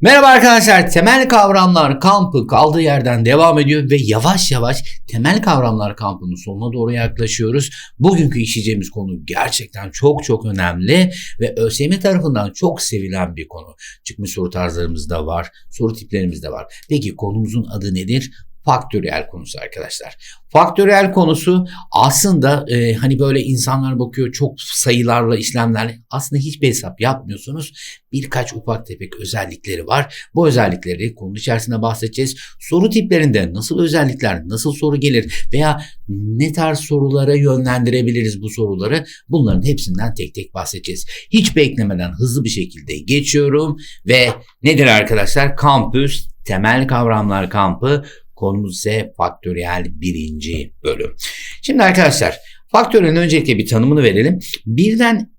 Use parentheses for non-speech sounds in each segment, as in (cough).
Merhaba arkadaşlar. Temel kavramlar kampı kaldığı yerden devam ediyor ve yavaş yavaş temel kavramlar kampının sonuna doğru yaklaşıyoruz. Bugünkü işleyeceğimiz konu gerçekten çok çok önemli ve ÖSYM tarafından çok sevilen bir konu. Çıkmış soru tarzlarımız da var, soru tiplerimiz de var. Peki konumuzun adı nedir? Faktöriyel konusu arkadaşlar. Faktöriyel konusu aslında e, hani böyle insanlar bakıyor çok sayılarla işlemlerle aslında hiçbir hesap yapmıyorsunuz. Birkaç ufak tefek özellikleri var. Bu özellikleri konu içerisinde bahsedeceğiz. Soru tiplerinde nasıl özellikler, nasıl soru gelir veya ne tarz sorulara yönlendirebiliriz bu soruları bunların hepsinden tek tek bahsedeceğiz. Hiç beklemeden hızlı bir şekilde geçiyorum ve nedir arkadaşlar? Kampüs temel kavramlar kampı Konumuz ise faktöriyel birinci bölüm. Şimdi arkadaşlar faktöriyelin öncelikle bir tanımını verelim. Birden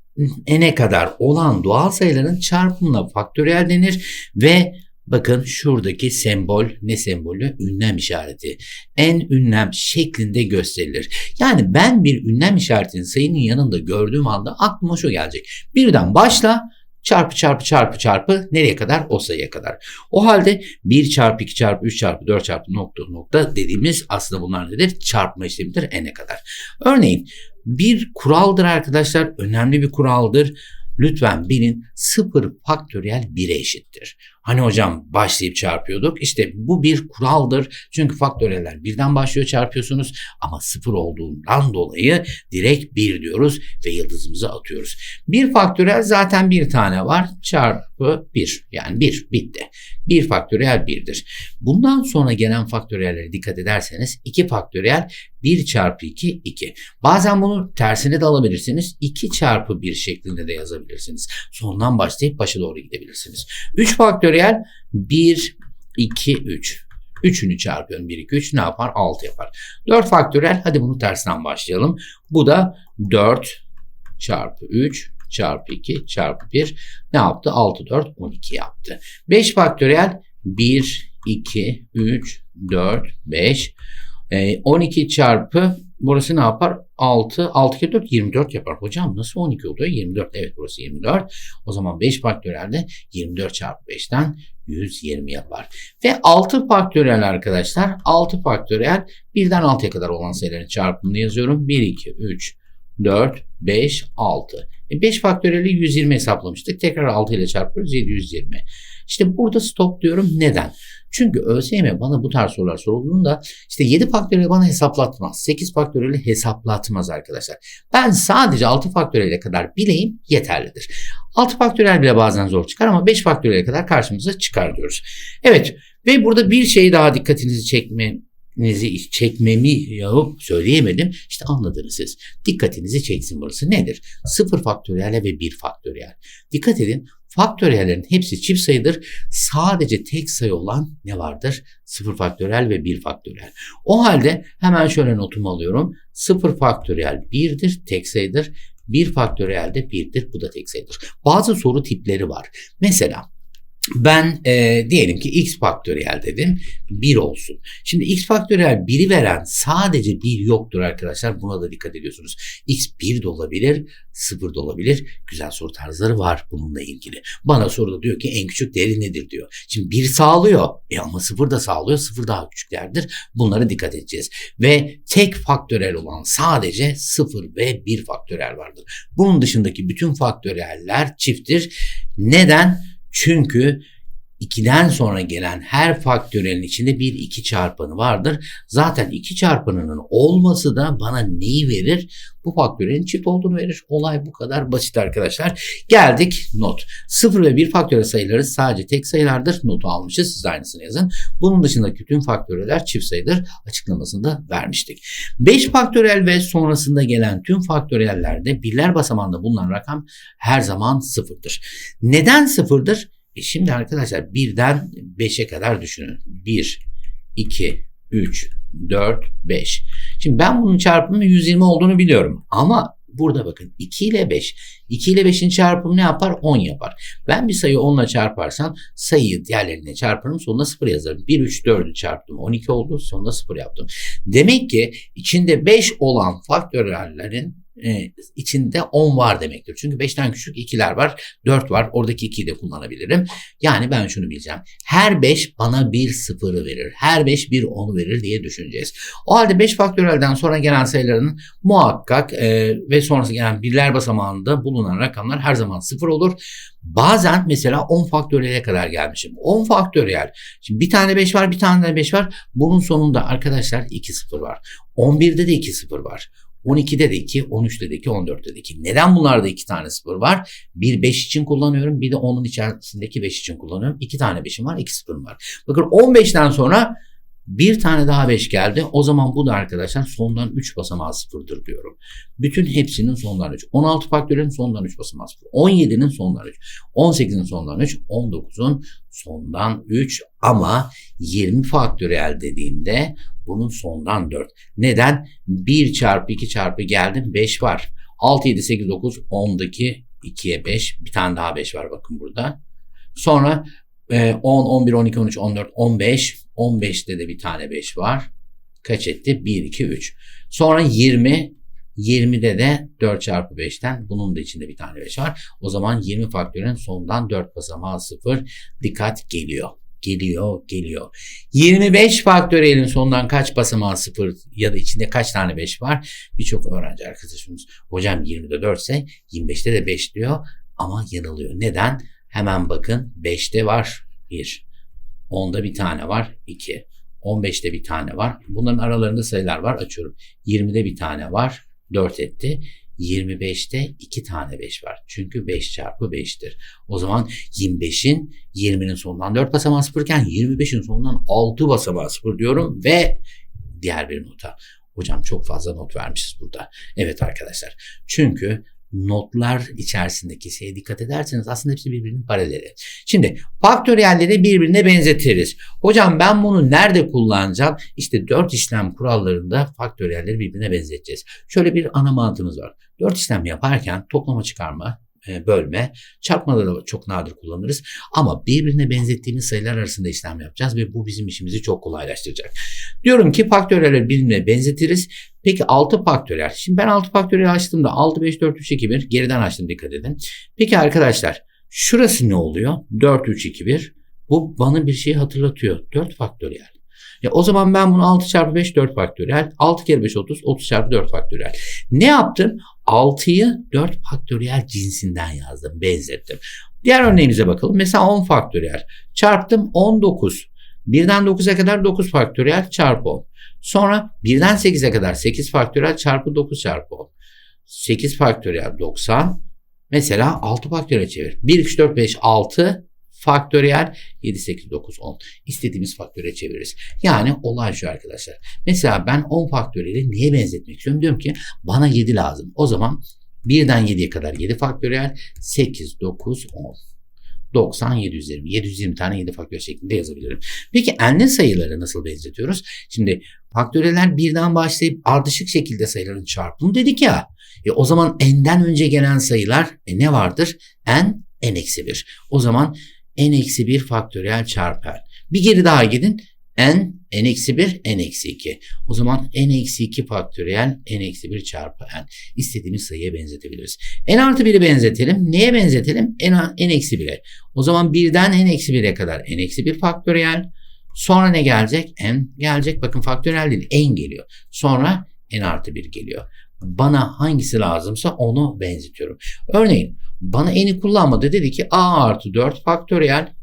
n'e kadar olan doğal sayıların çarpımına faktöriyel denir ve bakın şuradaki sembol ne sembolü? Ünlem işareti. En ünlem şeklinde gösterilir. Yani ben bir ünlem işaretini sayının yanında gördüğüm anda aklıma şu gelecek. Birden başla Çarpı çarpı çarpı çarpı nereye kadar? O sayıya kadar. O halde 1 çarpı 2 çarpı 3 çarpı 4 çarpı nokta nokta dediğimiz aslında bunlar nedir? Çarpma işlemidir n'e kadar. Örneğin bir kuraldır arkadaşlar. Önemli bir kuraldır. Lütfen bilin 0 faktöriyel 1'e eşittir. Hani hocam başlayıp çarpıyorduk. İşte bu bir kuraldır. Çünkü faktöreller birden başlıyor çarpıyorsunuz ama sıfır olduğundan dolayı direkt bir diyoruz ve yıldızımızı atıyoruz. Bir faktörel zaten bir tane var. Çarpı bir. Yani bir bitti. Bir faktöriyel birdir. Bundan sonra gelen faktöriyellere dikkat ederseniz iki faktöriyel 1 çarpı 2 2. Bazen bunu tersine de alabilirsiniz. 2 çarpı 1 şeklinde de yazabilirsiniz. Sondan başlayıp başa doğru gidebilirsiniz. 3 faktöriyel faktöriyel 1, 2, 3. Üçünü çarpıyorum. 1, 2, 3 ne yapar? 6 yapar. 4 faktöriyel. Hadi bunu tersten başlayalım. Bu da 4 çarpı 3 çarpı 2 çarpı 1 ne yaptı? 6, 4, 12 yaptı. 5 faktöriyel 1, 2, 3, 4, 5. 12 çarpı burası ne yapar? 6, 6 kere 4 24 yapar. Hocam nasıl 12 oluyor? 24. Evet burası 24. O zaman 5 faktörelde 24 çarpı 5'ten 120 yapar. Ve 6 faktöriyel arkadaşlar. 6 faktöriyel birden 6'ya kadar olan sayıların çarpımını yazıyorum. 1, 2, 3, 4, 5, 6. E 5 faktöriyeli 120 hesaplamıştık. Tekrar 6 ile çarpıyoruz 720. İşte burada stop diyorum. Neden? Çünkü ÖSYM bana bu tarz sorular sorulduğunda işte 7 faktöriyeli bana hesaplatmaz. 8 faktöriyeli hesaplatmaz arkadaşlar. Ben sadece 6 faktöriyele kadar bileyim yeterlidir. 6 faktöriyel bile bazen zor çıkar ama 5 faktöriyele kadar karşımıza çıkar diyoruz. Evet ve burada bir şey daha dikkatinizi çekme dikkatinizi çekmemi yapıp söyleyemedim. İşte anladınız siz. Dikkatinizi çeksin burası. Nedir? Sıfır faktöriyel ve bir faktöriyel. Dikkat edin faktöriyellerin hepsi çift sayıdır. Sadece tek sayı olan ne vardır? Sıfır faktöriyel ve bir faktöriyel. O halde hemen şöyle notumu alıyorum. Sıfır faktöriyel birdir, tek sayıdır. Bir faktöriyel de birdir, bu da tek sayıdır. Bazı soru tipleri var. Mesela ben e, diyelim ki x faktöriyel dedim 1 olsun. Şimdi x faktöriyel 1'i veren sadece 1 yoktur arkadaşlar. Buna da dikkat ediyorsunuz. x 1 de olabilir, 0 da olabilir. Güzel soru tarzları var bununla ilgili. Bana soruda diyor ki en küçük değeri nedir diyor. Şimdi 1 sağlıyor e ama 0 da sağlıyor. 0 daha küçük değerdir. Bunlara dikkat edeceğiz. Ve tek faktörel olan sadece 0 ve 1 faktörel vardır. Bunun dışındaki bütün faktöreller çifttir. Neden? Çünkü 2'den sonra gelen her faktörelin içinde bir 2 çarpanı vardır. Zaten 2 çarpanının olması da bana neyi verir? Bu faktörelin çift olduğunu verir. Olay bu kadar basit arkadaşlar. Geldik not. 0 ve 1 faktörel sayıları sadece tek sayılardır. Notu almışız. Siz aynısını yazın. Bunun dışındaki tüm faktöreller çift sayıdır. Açıklamasını da vermiştik. 5 faktörel ve sonrasında gelen tüm faktörellerde birler basamağında bulunan rakam her zaman sıfırdır. Neden sıfırdır? E şimdi arkadaşlar birden 5'e kadar düşünün. 1, 2, 3, 4, 5. Şimdi ben bunun çarpımı 120 olduğunu biliyorum. Ama burada bakın 2 ile 5. 2 ile 5'in çarpımı ne yapar? 10 yapar. Ben bir sayıyı 10 ile çarparsam sayıyı diğerlerine çarparım sonuna 0 yazarım. 1, 3, 4'ü çarptım. 12 oldu sonuna 0 yaptım. Demek ki içinde 5 olan faktörellerin e, içinde 10 var demektir. Çünkü 5'ten küçük 2'ler var. 4 var. Oradaki 2'yi de kullanabilirim. Yani ben şunu bileceğim. Her 5 bana bir sıfırı verir. Her 5 bir 10'u verir diye düşüneceğiz. O halde 5 faktörelden sonra gelen sayıların muhakkak e, ve sonrası gelen birler basamağında bulunan rakamlar her zaman sıfır olur. Bazen mesela 10 faktöriyele kadar gelmişim. 10 faktöriyel. Şimdi bir tane 5 var, bir tane de 5 var. Bunun sonunda arkadaşlar 2 sıfır var. 11'de de 2 sıfır var. 12'de de 2, 13'de de 2, 14'de de 2. Neden bunlarda 2 tane sıfır var? Bir 5 için kullanıyorum, bir de onun içerisindeki 5 için kullanıyorum. 2 tane 5'im var, 2 sıfırım var. Bakın 15'ten sonra bir tane daha 5 geldi. O zaman bu da arkadaşlar sondan 3 basamağı sıfırdır diyorum. Bütün hepsinin sondan 3. 16 faktörün sondan 3 basamağı sıfır. 17'nin sondan 3. 18'in sondan 3. 19'un sondan 3 ama 20 faktöriyel dediğimde bunun sondan 4. Neden? 1 çarpı 2 çarpı geldim 5 var. 6, 7, 8, 9, 10'daki 2'ye 5. Bir tane daha 5 var bakın burada. Sonra 10, 11, 12, 13, 14, 15. 15'te de bir tane 5 var. Kaç etti? 1, 2, 3. Sonra 20. 20'de de 4 çarpı 5'ten bunun da içinde bir tane 5 var. O zaman 20 faktörün sonundan 4 basamağı 0. Dikkat geliyor. Geliyor, geliyor. 25 faktöriyelin sonundan kaç basamağı 0 ya da içinde kaç tane 5 var? Birçok öğrenci arkadaşımız hocam 20'de 4 ise 25'te de 5 diyor ama yanılıyor. Neden? Hemen bakın 5'te var 1. 10'da bir tane var 2. 15'te bir tane var. Bunların aralarında sayılar var. Açıyorum. 20'de bir tane var. 4 etti. 25'te 2 tane 5 var. Çünkü 5 çarpı 5'tir. O zaman 25'in 20'nin sonundan 4 basamağı sıfırken 25'in sonundan 6 basamağı sıfır diyorum ve diğer bir nota. Hocam çok fazla not vermişiz burada. Evet arkadaşlar. Çünkü notlar içerisindeki şeye dikkat ederseniz aslında hepsi birbirinin paraleli. Şimdi faktöriyelleri birbirine benzetiriz. Hocam ben bunu nerede kullanacağım? İşte dört işlem kurallarında faktöriyelleri birbirine benzeteceğiz. Şöyle bir ana mantığımız var. Dört işlem yaparken toplama çıkarma, e, bölme, çarpmada da çok nadir kullanırız. Ama birbirine benzettiğimiz sayılar arasında işlem yapacağız ve bu bizim işimizi çok kolaylaştıracak. Diyorum ki faktöriyelleri birbirine benzetiriz. Peki 6 faktöriyel. Şimdi ben 6 faktöriyel açtığımda 6, 5, 4, 3, 2, 1 geriden açtım dikkat edin. Peki arkadaşlar şurası ne oluyor? 4, 3, 2, 1. Bu bana bir şey hatırlatıyor. 4 faktöriyel. Ya o zaman ben bunu 6 çarpı 5 4 faktöriyel. 6 kere 5 30. 30 çarpı 4 faktöriyel. Ne yaptım? 6'yı 4 faktöriyel cinsinden yazdım. Benzettim. Diğer örneğimize bakalım. Mesela 10 faktöriyel. Çarptım 19. 1'den 9'a kadar 9 faktöriyel çarpı 10. Sonra 1'den 8'e kadar 8 faktöriyel çarpı 9 çarpı 10. 8 faktöriyel 90. Mesela 6 faktöriyel çevir. 1, 2, 4, 5, 6 faktöriyel 7, 8, 9, 10. İstediğimiz faktöre çeviririz. Yani olay şu arkadaşlar. Mesela ben 10 faktöriyeli niye benzetmek istiyorum? Diyorum ki bana 7 lazım. O zaman 1'den 7'ye kadar 7 faktöriyel 8, 9, 10. 90, 720. 720 tane 7 faktör şeklinde yazabilirim. Peki enli sayıları nasıl benzetiyoruz? Şimdi faktöreler birden başlayıp ardışık şekilde sayıların çarpımı dedik ya. E o zaman n'den önce gelen sayılar e ne vardır? n, n-1. O zaman n-1 faktöriyel çarpı n. Bir geri daha gidin. n, n-1, n-2. O zaman n-2 faktöriyel n-1 çarpı n. İstediğimiz sayıya benzetebiliriz. n artı 1'i benzetelim. Neye benzetelim? n-1'e. O zaman 1'den n-1'e kadar n-1 faktöriyel. Sonra ne gelecek? n gelecek. Bakın faktöriyel değil. n geliyor. Sonra n artı 1 geliyor. Bana hangisi lazımsa onu benzetiyorum. Örneğin bana n'i kullanmadı. Dedi ki a artı 4 faktöriyel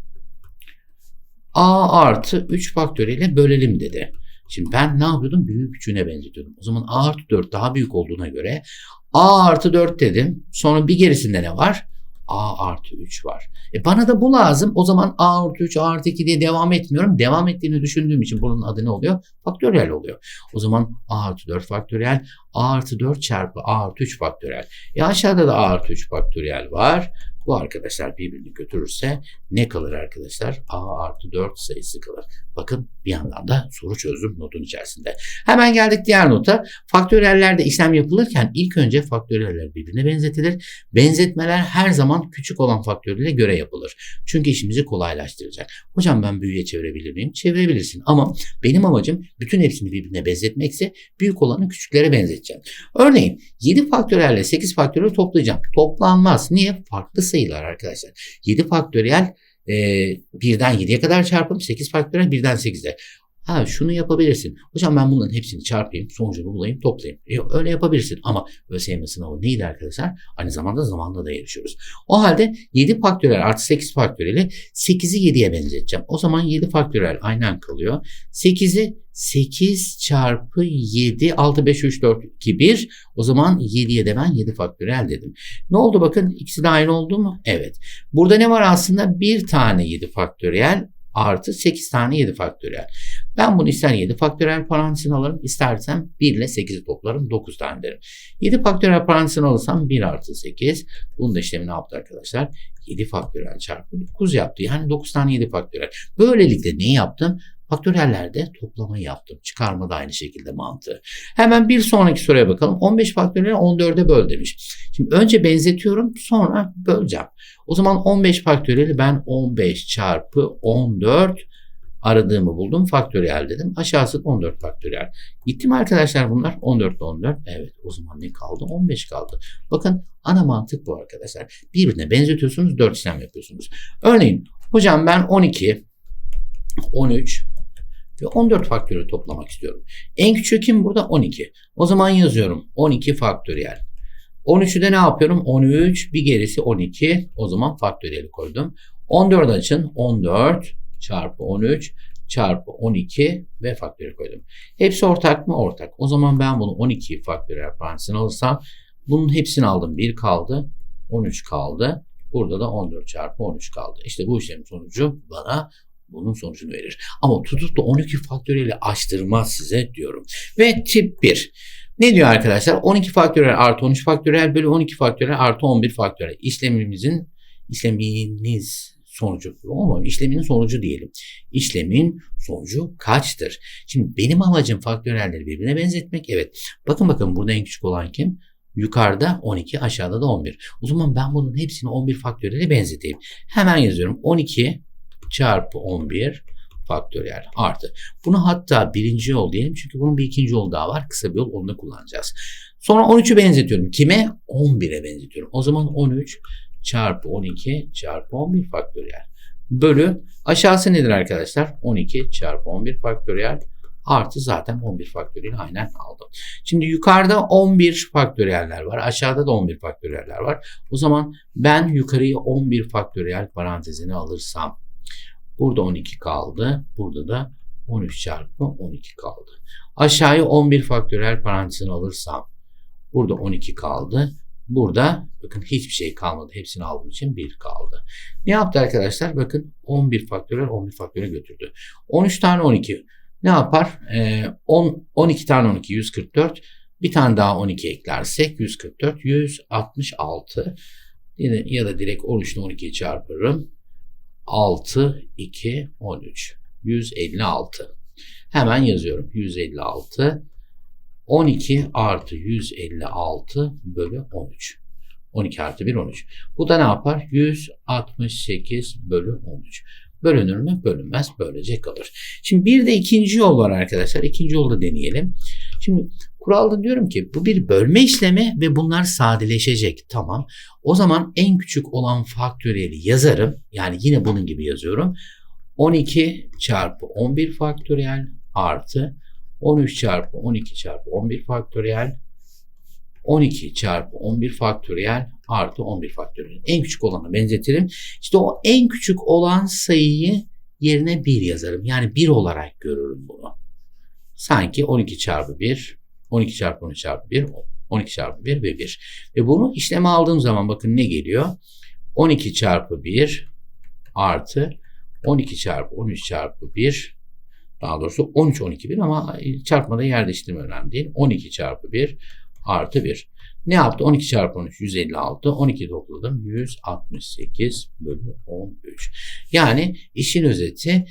a artı 3 faktöriyel bölelim dedi. Şimdi ben ne yapıyordum? Büyük küçüğüne benzetiyorum. O zaman a artı 4 daha büyük olduğuna göre a artı 4 dedim. Sonra bir gerisinde ne var? A artı 3 var. E bana da bu lazım. O zaman a artı 3, a artı 2 diye devam etmiyorum. Devam ettiğini düşündüğüm için bunun adı ne oluyor? Faktöriyel oluyor. O zaman a artı 4 faktöriyel, a artı 4 çarpı a artı 3 faktöriyel. E aşağıda da a artı 3 faktöriyel var. Bu arkadaşlar birbirini götürürse ne kalır arkadaşlar? A artı 4 sayısı kalır. Bakın bir yandan da soru çözdüm notun içerisinde. Hemen geldik diğer nota. Faktöriyellerde işlem yapılırken ilk önce faktöriyeller birbirine benzetilir. Benzetmeler her zaman küçük olan faktöriyele göre yapılır. Çünkü işimizi kolaylaştıracak. Hocam ben büyüye çevirebilir miyim? Çevirebilirsin ama benim amacım bütün hepsini birbirine benzetmekse büyük olanı küçüklere benzeteceğim. Örneğin 7 faktöriyelle 8 faktöriyel toplayacağım. Toplanmaz. Niye? Farklı sayılar arkadaşlar. 7 faktöriyel e, birden 7'ye kadar çarpım 8 faktöriyel birden 8'e. Ha şunu yapabilirsin. Hocam ben bunların hepsini çarpayım, sonucunu bulayım, toplayayım. E, öyle yapabilirsin ama ÖSYM sınavı neydi arkadaşlar? Aynı zamanda zamanda da yarışıyoruz. O halde 7 faktöriyel artı 8 faktöriyeli 8'i 7'ye benzeteceğim. O zaman 7 faktöriyel aynen kalıyor. 8'i 8 çarpı 7 6 5 3 4 2 1 o zaman 7'ye de ben 7 faktöriyel dedim. Ne oldu bakın ikisi aynı oldu mu? Evet. Burada ne var aslında? Bir tane 7 faktöriyel artı 8 tane 7 faktöriyel. Ben bunu ister 7 faktöriyel parantezine alırım, istersem 1 ile 8'i toplarım 9 tane derim. 7 faktöriyel parantezine alırsam 1 artı 8. Bunun da işlemi ne yaptı arkadaşlar? 7 faktöriyel çarpı 9 yaptı. Yani 9 tane 7 faktöriyel. Böylelikle ne yaptım? Faktöriyellerde toplamayı yaptım. Çıkarma da aynı şekilde mantığı. Hemen bir sonraki soruya bakalım. 15 faktöriyel 14'e böl demiş. Şimdi önce benzetiyorum sonra böleceğim. O zaman 15 faktöriyeli ben 15 çarpı 14 aradığımı buldum. Faktöriyel dedim. Aşağısı 14 faktöriyel. Gitti mi arkadaşlar bunlar? 14 14. Evet o zaman ne kaldı? 15 kaldı. Bakın ana mantık bu arkadaşlar. Birbirine benzetiyorsunuz 4 işlem yapıyorsunuz. Örneğin hocam ben 12 13 ve 14 faktöriyel toplamak istiyorum. En küçüğü kim burada? 12. O zaman yazıyorum 12 faktöriyel. 13'ü de ne yapıyorum? 13 bir gerisi 12. O zaman faktöriyeli koydum. 14 açın 14 çarpı 13 çarpı 12 ve faktöriyel koydum. Hepsi ortak mı? Ortak. O zaman ben bunu 12 faktöriyel parantezine alırsam bunun hepsini aldım. 1 kaldı. 13 kaldı. Burada da 14 çarpı 13 kaldı. İşte bu işlemin sonucu bana bunun sonucunu verir. Ama tutup da 12 faktöriyeli açtırmaz size diyorum. Ve tip 1. Ne diyor arkadaşlar? 12 faktöriyel artı 13 faktöriyel bölü 12 faktöriyel artı 11 faktöriyel. İşlemimizin işleminiz sonucu ama işlemin sonucu diyelim. İşlemin sonucu kaçtır? Şimdi benim amacım faktöriyelleri birbirine benzetmek. Evet. Bakın bakın burada en küçük olan kim? Yukarıda 12, aşağıda da 11. O zaman ben bunun hepsini 11 faktöriyele benzeteyim. Hemen yazıyorum. 12 çarpı 11 faktöriyel artı. Bunu hatta birinci yol diyelim çünkü bunun bir ikinci yolu daha var. Kısa bir yol onu da kullanacağız. Sonra 13'ü benzetiyorum. Kime? 11'e benzetiyorum. O zaman 13 çarpı 12 çarpı 11 faktöriyel. Bölü aşağısı nedir arkadaşlar? 12 çarpı 11 faktöriyel artı zaten 11 faktöriyel aynen aldım. Şimdi yukarıda 11 faktöriyeller var. Aşağıda da 11 faktöriyeller var. O zaman ben yukarıyı 11 faktöriyel parantezine alırsam Burada 12 kaldı. Burada da 13 çarpı 12 kaldı. Aşağıya 11 faktöriyel parantezini alırsam burada 12 kaldı. Burada bakın hiçbir şey kalmadı. Hepsini aldığım için 1 kaldı. Ne yaptı arkadaşlar? Bakın 11 faktöriyel 11 faktöriyel götürdü. 13 tane 12 ne yapar? Ee, 10, 12 tane 12 144. Bir tane daha 12 eklersek 144 166 ya da direkt 13 ile 12'yi çarpırım. 6, 2, 13. 156. Hemen yazıyorum. 156. 12 artı 156 bölü 13. 12 artı 1 13. Bu da ne yapar? 168 bölü 13. Bölünür mü? Bölünmez. Böylece kalır. Şimdi bir de ikinci yol var arkadaşlar. İkinci yolda deneyelim. Şimdi kuralda diyorum ki bu bir bölme işlemi ve bunlar sadeleşecek. Tamam. O zaman en küçük olan faktöriyeli yazarım. Yani yine bunun gibi yazıyorum. 12 çarpı 11 faktöriyel artı 13 çarpı 12 çarpı 11 faktöriyel 12 çarpı 11 faktöriyel artı 11 faktöriyel. En küçük olanı benzetirim. İşte o en küçük olan sayıyı yerine 1 yazarım. Yani 1 olarak görürüm bunu. Sanki 12 çarpı 1, 12 çarpı 13 çarpı 1, 12 çarpı 1 ve 1. Ve bunu işleme aldığım zaman bakın ne geliyor? 12 çarpı 1 artı 12 çarpı 13 çarpı 1 daha doğrusu 13 12 1 ama çarpmada yer değiştirme önemli değil. 12 çarpı 1 artı 1. Ne yaptı? 12 çarpı 13 156. 12 topladım. 168 bölü 13. Yani işin özeti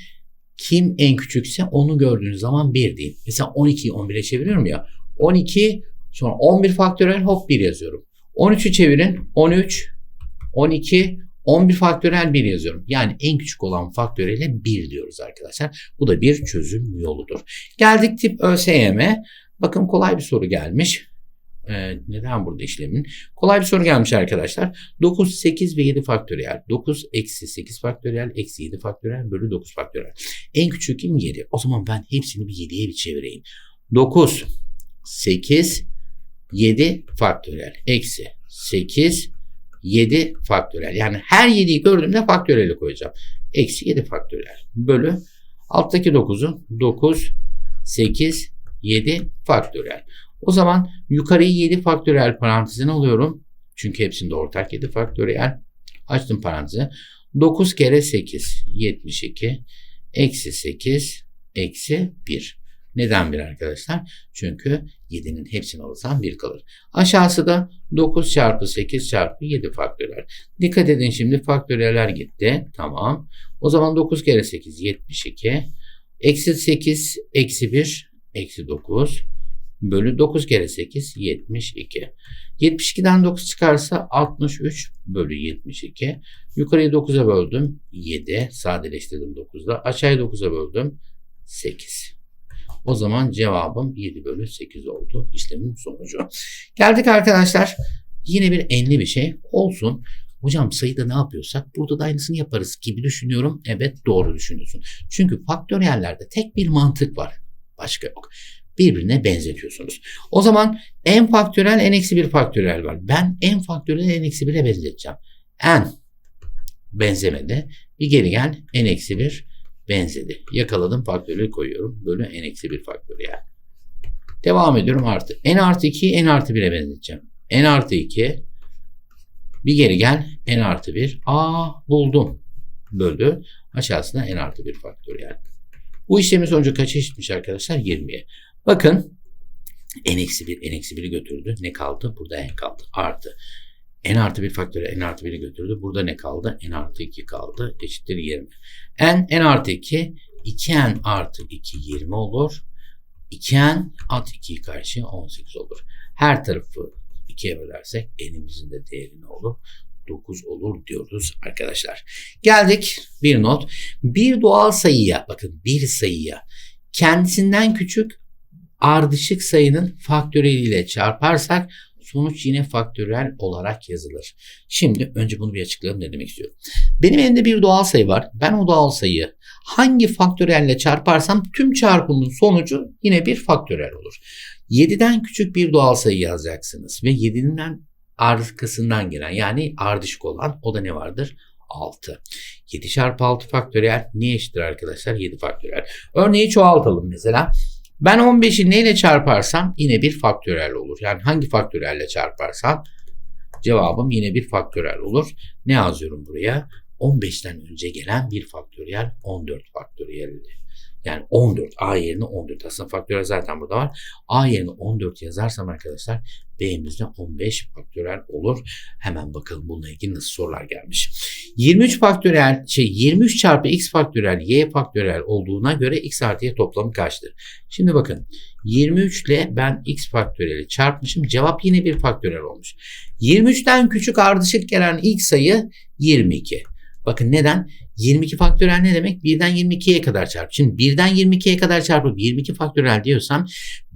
kim en küçükse onu gördüğünüz zaman 1 deyin. Mesela 12'yi 11'e çeviriyorum ya. 12 sonra 11 faktörel hop 1 yazıyorum. 13'ü çevirin. 13, 12, 11 faktörel 1 yazıyorum. Yani en küçük olan faktörele 1 diyoruz arkadaşlar. Bu da bir çözüm yoludur. Geldik tip ÖSYM. Bakın kolay bir soru gelmiş. Ee, neden burada işlemin? Kolay bir soru gelmiş arkadaşlar. 9, 8 ve 7 faktöriyel. 9 eksi 8 faktöriyel eksi 7 faktöriyel bölü 9 faktöriyel. En küçük kim? 7. O zaman ben hepsini bir 7'ye bir çevireyim. 9, 8, 7 faktöriyel eksi 8, 7 faktöriyel. Yani her 7'yi gördüğümde faktöriyeli koyacağım. Eksi 7 faktöriyel bölü alttaki 9'u 9, 8, 7 faktöriyel. O zaman yukarıyı 7 faktöriyel parantezine alıyorum. Çünkü hepsinde ortak 7 faktöriyel. Açtım parantezi. 9 kere 8 72 eksi 8 eksi 1. Neden 1 arkadaşlar? Çünkü 7'nin hepsini alırsam 1 kalır. Aşağısı da 9 çarpı 8 çarpı 7 faktöriyel. Dikkat edin şimdi faktöriyeller gitti. Tamam. O zaman 9 kere 8 72. Eksi 8 eksi 1 eksi 9 bölü 9 kere 8 72. 72'den 9 çıkarsa 63 bölü 72. Yukarıyı 9'a böldüm 7. Sadeleştirdim 9'da. Aşağıya 9'a böldüm 8. O zaman cevabım 7 bölü 8 oldu işlemin sonucu. Geldik arkadaşlar. Yine bir enli bir şey olsun. Hocam sayıda ne yapıyorsak burada da aynısını yaparız gibi düşünüyorum. Evet doğru düşünüyorsun. Çünkü faktöriyellerde tek bir mantık var. Başka yok birbirine benzetiyorsunuz. O zaman n faktörel n eksi 1 faktörel var. Ben n faktörel n eksi 1'e benzeteceğim. n benzemedi. Bir geri gel n eksi 1 benzedi. Yakaladım faktörleri koyuyorum. Bölü n eksi 1 faktöriyel. Devam ediyorum artı. n artı 2'yi n artı 1'e benzeteceğim. n artı 2 bir geri gel n artı 1. Aa buldum. Bölü aşağısına n artı 1 faktöriyel. Bu işlemin sonucu kaç eşitmiş arkadaşlar? 20'ye. Bakın n eksi 1 n eksi 1'i götürdü. Ne kaldı? Burada n kaldı. Artı. N artı 1 faktörü n artı 1'i götürdü. Burada ne kaldı? n artı 2 kaldı. Eşittir 20. n n artı 2 2n artı 2 20 olur. 2n at 2'yi karşı 18 olur. Her tarafı 2'ye bölersek n'imizin de değeri ne olur? 9 olur diyoruz arkadaşlar. Geldik bir not. Bir doğal sayıya bakın bir sayıya kendisinden küçük ardışık sayının faktöriyeliyle çarparsak sonuç yine faktörel olarak yazılır. Şimdi önce bunu bir açıklayalım ne demek istiyorum. Benim elimde bir doğal sayı var. Ben o doğal sayıyı hangi faktörelle çarparsam tüm çarpımın sonucu yine bir faktörel olur. 7'den küçük bir doğal sayı yazacaksınız ve 7'den arkasından gelen yani ardışık olan o da ne vardır? 6. 7 çarpı 6 faktöriyel ne eşittir arkadaşlar? 7 faktöriyel. Örneği çoğaltalım mesela. Ben 15'i neyle çarparsam yine bir faktörel olur. Yani hangi faktörelle çarparsam cevabım yine bir faktörel olur. Ne yazıyorum buraya? 15'ten önce gelen bir faktöriyel 14 faktöriyel. Yani 14. A yerine 14. Aslında faktörel zaten burada var. A yerine 14 yazarsam arkadaşlar B'imizde 15 faktörel olur. Hemen bakalım bununla ilgili nasıl sorular gelmiş. 23 faktörel şey 23 çarpı x faktörel y faktörel olduğuna göre x artı y toplamı kaçtır? Şimdi bakın 23 ile ben x faktöreli çarpmışım. Cevap yine bir faktörel olmuş. 23'ten küçük ardışık gelen ilk sayı 22. Bakın neden? 22 faktörel ne demek? 1'den 22'ye kadar çarp. Şimdi 1'den 22'ye kadar çarpıp 22 faktörel diyorsam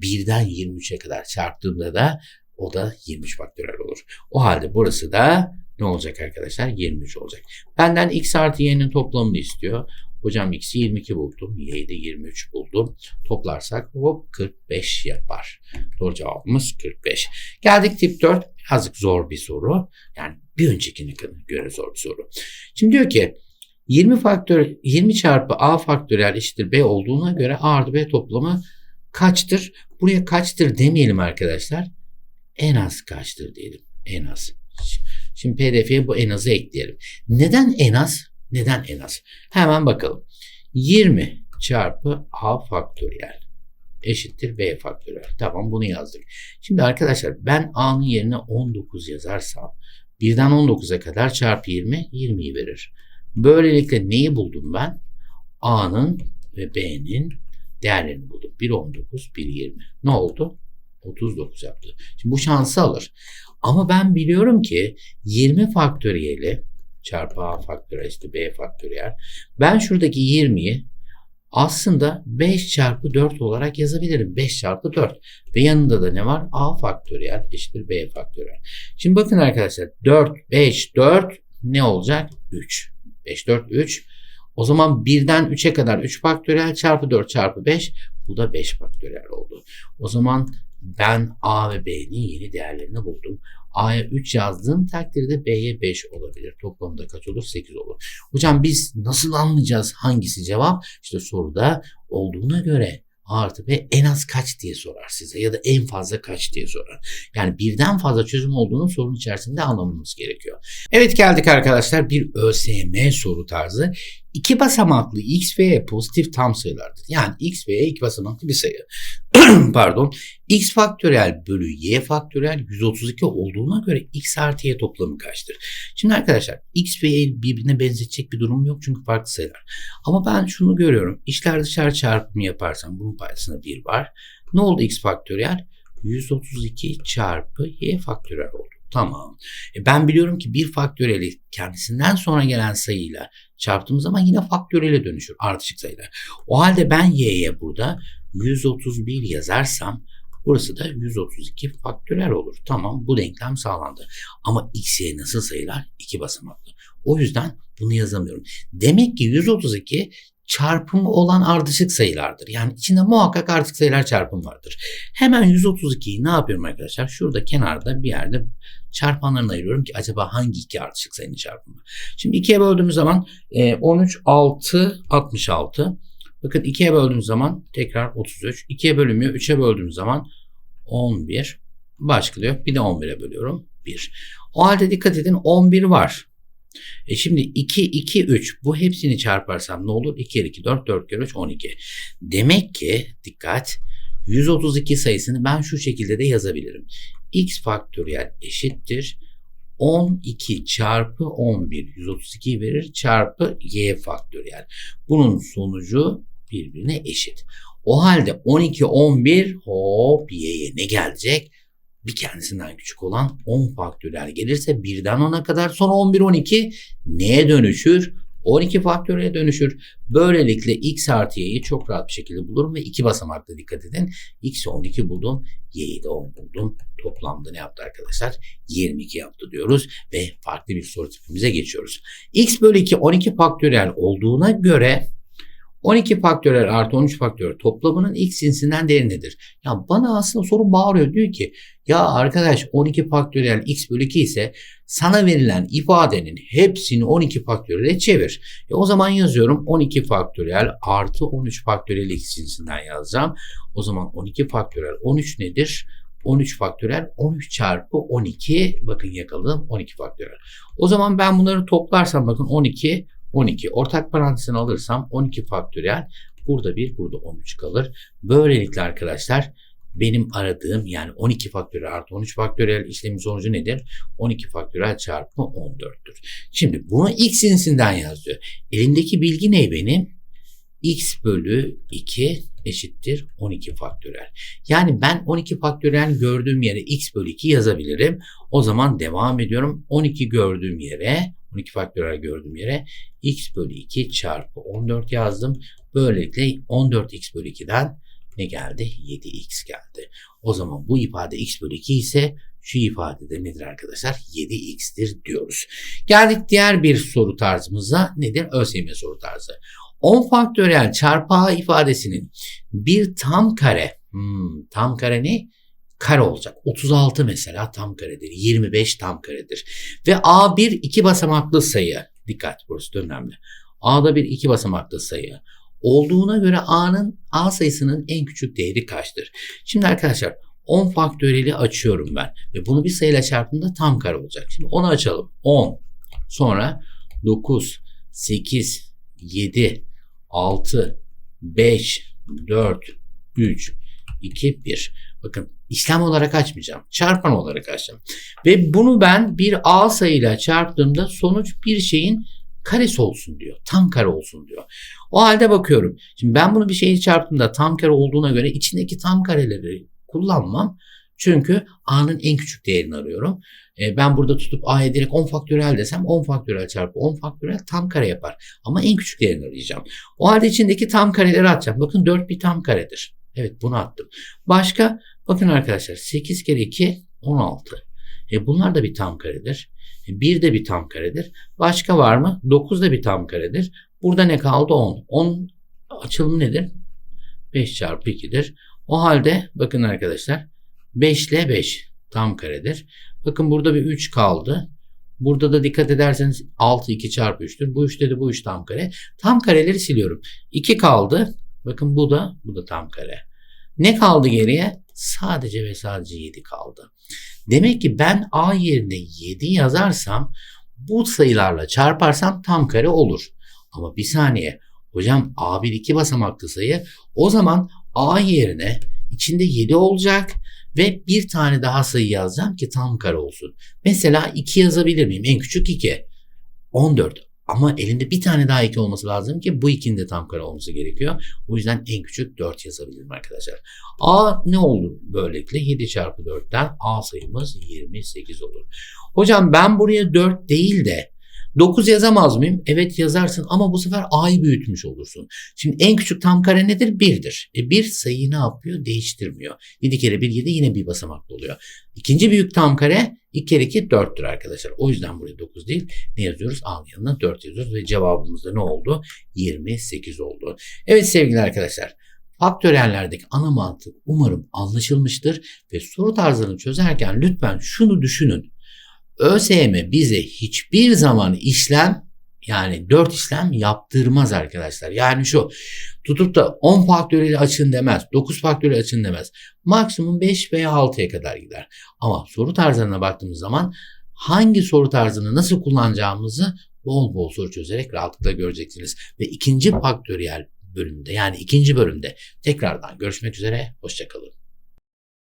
1'den 23'e kadar çarptığımda da o da 23 faktörel olur. O halde burası da ne olacak arkadaşlar? 23 olacak. Benden x artı y'nin toplamını istiyor. Hocam x'i 22 buldum. Y'yi de 23 buldum. Toplarsak hop 45 yapar. Doğru cevabımız 45. Geldik tip 4. Birazcık zor bir soru. Yani bir öncekine göre zor bir soru. Şimdi diyor ki 20 faktör 20 çarpı a faktöriyel eşittir b olduğuna göre a artı b toplamı kaçtır? Buraya kaçtır demeyelim arkadaşlar. En az kaçtır diyelim. En az. Şimdi pdf'ye bu en azı ekleyelim. Neden en az? Neden en az? Hemen bakalım. 20 çarpı a faktöriyel eşittir b faktöriyel. Tamam bunu yazdık. Şimdi arkadaşlar ben a'nın yerine 19 yazarsam birden 19'a kadar çarpı 20 20'yi verir. Böylelikle neyi buldum ben? a'nın ve b'nin değerlerini buldum. 1 19, 1 20. Ne oldu? 39 yaptı. Şimdi bu şansı alır. Ama ben biliyorum ki 20 faktöriyeli çarpı a faktöriyel işte b faktöriyel. Ben şuradaki 20'yi aslında 5 çarpı 4 olarak yazabilirim. 5 çarpı 4. Ve yanında da ne var? A faktöriyel eşittir B faktöriyel. Şimdi bakın arkadaşlar 4, 5, 4 ne olacak? 3. 5, 4, 3. O zaman 1'den 3'e kadar 3 faktöriyel çarpı 4 çarpı 5. Bu da 5 faktöriyel oldu. O zaman ben A ve B'nin yeni değerlerini buldum. A'ya 3 yazdığım takdirde B'ye 5 olabilir. Toplamda kaç olur? 8 olur. Hocam biz nasıl anlayacağız hangisi cevap? İşte soruda olduğuna göre A artı B en az kaç diye sorar size ya da en fazla kaç diye sorar. Yani birden fazla çözüm olduğunu sorun içerisinde anlamamız gerekiyor. Evet geldik arkadaşlar bir ÖSYM soru tarzı. İki basamaklı x ve y pozitif tam sayılardır. Yani x ve y iki basamaklı bir sayı. (clears throat) Pardon. x faktöriyel bölü y faktöriyel 132 olduğuna göre x artı y toplamı kaçtır? Şimdi arkadaşlar x ve y birbirine benzetecek bir durum yok çünkü farklı sayılar. Ama ben şunu görüyorum. İçler dışarı çarpımı yaparsam bunun paydasında 1 var. Ne oldu x faktöriyel? 132 çarpı y faktöriyel oldu. Tamam. E ben biliyorum ki bir faktöriyeli kendisinden sonra gelen sayıyla çarptığımız zaman yine faktöriyele dönüşür ardışık sayılar. O halde ben y'ye burada 131 yazarsam burası da 132 faktöriyel olur. Tamam bu denklem sağlandı. Ama x, y nasıl sayılar? İki basamaklı. O yüzden bunu yazamıyorum. Demek ki 132 çarpımı olan ardışık sayılardır. Yani içinde muhakkak ardışık sayılar çarpım vardır. Hemen 132'yi ne yapıyorum arkadaşlar? Şurada kenarda bir yerde çarpanlarını ayırıyorum ki acaba hangi iki ardışık sayının çarpımı? Şimdi 2'ye böldüğümüz zaman 13, 6, 66. Bakın 2'ye böldüğümüz zaman tekrar 33. 2'ye bölünmüyor. 3'e böldüğümüz zaman 11. Başkalıyor. Bir de 11'e bölüyorum. 1. O halde dikkat edin 11 var. E şimdi 2, 2, 3 bu hepsini çarparsam ne olur? 2 kere 2, 4, 4 kere 3, 12. Demek ki dikkat 132 sayısını ben şu şekilde de yazabilirim. x faktöriyel eşittir 12 çarpı 11 132 verir çarpı y faktöriyel. Bunun sonucu birbirine eşit. O halde 12 11 hop y'ye ne gelecek? Bir kendisinden küçük olan 10 faktöriyel gelirse birden 10'a kadar sonra 11 12 neye dönüşür? 12 faktöriyel dönüşür. Böylelikle x artı y'yi çok rahat bir şekilde bulurum ve iki basamakta dikkat edin. x'i 12 buldum, y'yi de 10 buldum. Toplamda ne yaptı arkadaşlar? 22 yaptı diyoruz ve farklı bir soru tipimize geçiyoruz. x bölü 2 12 faktöriyel olduğuna göre 12 faktörel artı 13 faktörel toplamının x cinsinden değeri nedir? Ya bana aslında sorun bağırıyor diyor ki ya arkadaş 12 faktörel x bölü 2 ise sana verilen ifadenin hepsini 12 faktörele çevir. E o zaman yazıyorum 12 faktörel artı 13 faktörel x cinsinden yazacağım. O zaman 12 faktörel 13 nedir? 13 faktörel 13 çarpı 12 bakın yakaladım 12 faktörel. O zaman ben bunları toplarsam bakın 12 12. Ortak parantezini alırsam 12 faktöriyel. Burada 1, burada 13 kalır. Böylelikle arkadaşlar benim aradığım yani 12 faktöriyel artı 13 faktöriyel işlemin sonucu nedir? 12 faktöriyel çarpı 14'tür. Şimdi bunu x cinsinden yazıyor. Elimdeki bilgi ne benim? x bölü 2 eşittir 12 faktöriyel. Yani ben 12 faktöriyel gördüğüm yere x bölü 2 yazabilirim. O zaman devam ediyorum. 12 gördüğüm yere 12 faktöriyel gördüğüm yere x bölü 2 çarpı 14 yazdım. Böylelikle 14x bölü 2'den ne geldi? 7x geldi. O zaman bu ifade x bölü 2 ise şu ifade de nedir arkadaşlar? 7x'tir diyoruz. Geldik diğer bir soru tarzımıza. Nedir? ÖSYM soru tarzı. 10 faktöriyel çarpı a ifadesinin bir tam kare. Hmm, tam kare ne? Kare olacak. 36 mesela tam karedir. 25 tam karedir. Ve A bir iki basamaklı sayı. Dikkat burası da önemli. A'da bir iki basamaklı sayı. Olduğuna göre A'nın A sayısının en küçük değeri kaçtır? Şimdi arkadaşlar 10 faktöriyeli açıyorum ben. Ve bunu bir sayıyla çarptığımda tam kare olacak. Şimdi onu açalım. 10. Sonra 9, 8, 7, 6, 5, 4, 3, 2, 1. Bakın işlem olarak açmayacağım. Çarpan olarak açacağım. Ve bunu ben bir A sayıyla çarptığımda sonuç bir şeyin karesi olsun diyor. Tam kare olsun diyor. O halde bakıyorum. Şimdi ben bunu bir şeyi çarptığımda tam kare olduğuna göre içindeki tam kareleri kullanmam. Çünkü A'nın en küçük değerini arıyorum. E, ben burada tutup A'ya direkt 10 faktöriyel desem 10 faktöriyel çarpı 10 faktöriyel tam kare yapar. Ama en küçük değerini arayacağım. O halde içindeki tam kareleri atacağım. Bakın 4 bir tam karedir. Evet bunu attım. Başka bakın arkadaşlar 8 kere 2 16. E bunlar da bir tam karedir. E, 1 de bir tam karedir. Başka var mı? 9 da bir tam karedir. Burada ne kaldı? 10. 10 açılımı nedir? 5 çarpı 2'dir. O halde bakın arkadaşlar 5 ile 5 tam karedir. Bakın burada bir 3 kaldı. Burada da dikkat ederseniz 6 2 çarpı 3'tür. Bu 3 dedi bu 3 tam kare. Tam kareleri siliyorum. 2 kaldı. Bakın bu da bu da tam kare. Ne kaldı geriye? Sadece ve sadece 7 kaldı. Demek ki ben A yerine 7 yazarsam bu sayılarla çarparsam tam kare olur. Ama bir saniye. Hocam A1 2 basamaklı sayı. O zaman A yerine içinde 7 olacak ve bir tane daha sayı yazacağım ki tam kare olsun. Mesela 2 yazabilir miyim? En küçük 2. 14. Ama elinde bir tane daha 2 olması lazım ki bu 2'nin de tam kare olması gerekiyor. O yüzden en küçük 4 yazabilirim arkadaşlar. A ne oldu böylelikle? 7 çarpı 4'ten A sayımız 28 olur. Hocam ben buraya 4 değil de 9 yazamaz mıyım? Evet yazarsın ama bu sefer a'yı büyütmüş olursun. Şimdi en küçük tam kare nedir? 1'dir. E 1 sayıyı ne yapıyor? Değiştirmiyor. 7 kere 1 7 yine bir basamaklı oluyor. İkinci büyük tam kare 2 kere 2 4'tür arkadaşlar. O yüzden buraya 9 değil. Ne yazıyoruz? A'nın yanına 4 yazıyoruz ve cevabımız da ne oldu? 28 oldu. Evet sevgili arkadaşlar. Faktöriyellerdeki ana mantık umarım anlaşılmıştır ve soru tarzlarını çözerken lütfen şunu düşünün. ÖSYM bize hiçbir zaman işlem yani 4 işlem yaptırmaz arkadaşlar. Yani şu tutup da 10 faktöriyel açın demez. 9 faktöriyel açın demez. Maksimum 5 veya 6'ya kadar gider. Ama soru tarzlarına baktığımız zaman hangi soru tarzını nasıl kullanacağımızı bol bol soru çözerek rahatlıkla göreceksiniz. Ve ikinci faktöriyel bölümde yani ikinci bölümde tekrardan görüşmek üzere. Hoşçakalın.